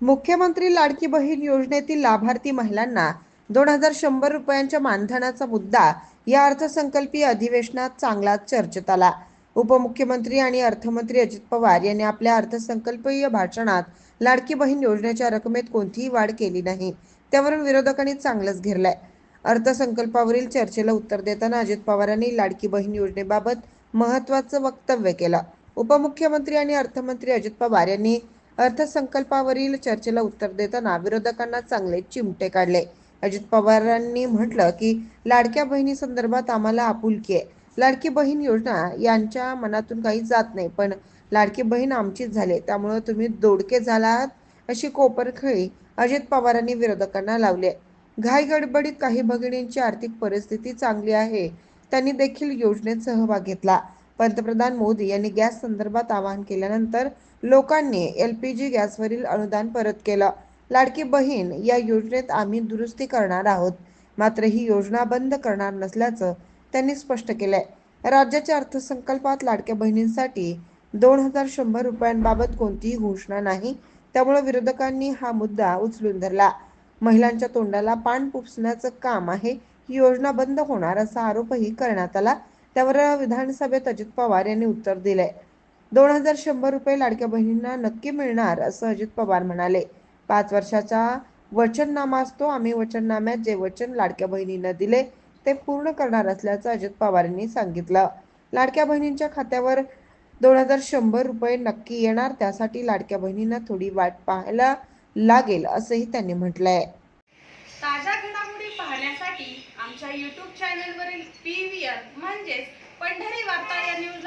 मुख्यमंत्री लाडकी बहीण योजनेतील लाभार्थी महिलांना दोन हजार शंभर रुपयांच्या मानधनाचा मुद्दा या अर्थसंकल्पीय अधिवेशनात चांगलाच चर्चेत आला. उपमुख्यमंत्री आणि अर्थमंत्री अजित पवार यांनी आपल्या अर्थसंकल्पीय भाषणात लाडकी बहीण योजनेच्या रकमेत कोणतीही वाढ केली नाही त्यावरून विरोधकांनी चांगलंच घेरलंय. अर्थसंकल्पावरील चर्चेला उत्तर देताना अजित पवारांनी लाडकी बहीण योजनेबाबत महत्त्वाचं वक्तव्य केलं. उपमुख्यमंत्री आणि अर्थमंत्री अजित पवार यांनी अर्थसंकल्पावरील चर्चेला उत्तर देताना विरोधकांना चांगले चिमटे काढले. अजित पवारांनी म्हटलं की लाडक्या बहिणी संदर्भात आम्हाला आपुलकी आहे. लाडकी बहीण योजना यांच्या मनातून काही जात नाही पण लाडकी बहीण आमचीच झाली त्यामुळे तुम्ही दोडके झालात अशी कोपरखळी अजित पवारांनी विरोधकांना लावली आहे. घाई गडबडीत काही भगिनींची आर्थिक परिस्थिती चांगली आहे त्यांनी देखील योजनेत सहभाग घेतला. पंतप्रधान मोदी यांनी गॅस संदर्भात आवाहन केल्यानंतर लोकांनी एल पी जी गॅसवरील अनुदान परत केलं. लाडकी बहीण या योजनेत आम्ही दुरुस्ती करणार आहोत. मात्र ही योजना बंद करणार नसल्याचं त्यांनी स्पष्ट केलंय. राज्याच्या अर्थसंकल्पात लाडक्या बहिणींसाठी दोन हजार शंभर रुपयांबाबत कोणतीही घोषणा नाही. त्यामुळे विरोधकांनी हा मुद्दा उचलून धरला. महिलांच्या तोंडाला पान पुसण्याचं काम आहे. ही योजना बंद होणार असा आरोपही करण्यात आला. त्यावर विधानसभेत अजित पवार यांनी उत्तर दिलंय. दोन हजार शंभर रुपये लाडक्या बहिणींना नक्की मिळणार असं अजित पवार म्हणाले. पाच वर्षाचा वचननामा असतो. आम्ही वचननाम्यात जे वचन लाडक्या बहिणींना दिले ते पूर्ण करणार असल्याचं अजित पवार यांनी सांगितलं. लाडक्या बहिणींच्या खात्यावर दोन हजार शंभर रुपये नक्की येणार त्यासाठी लाडक्या बहिणींना थोडी वाट पाहायला लागेल असंही त्यांनी म्हटलंय. ताज्या घडामोडी पाहण्यासाठी आमच्या युट्यूब चॅनलवरील पी व्ही आर म्हणजेच पंढरी वार्ता या न्यूज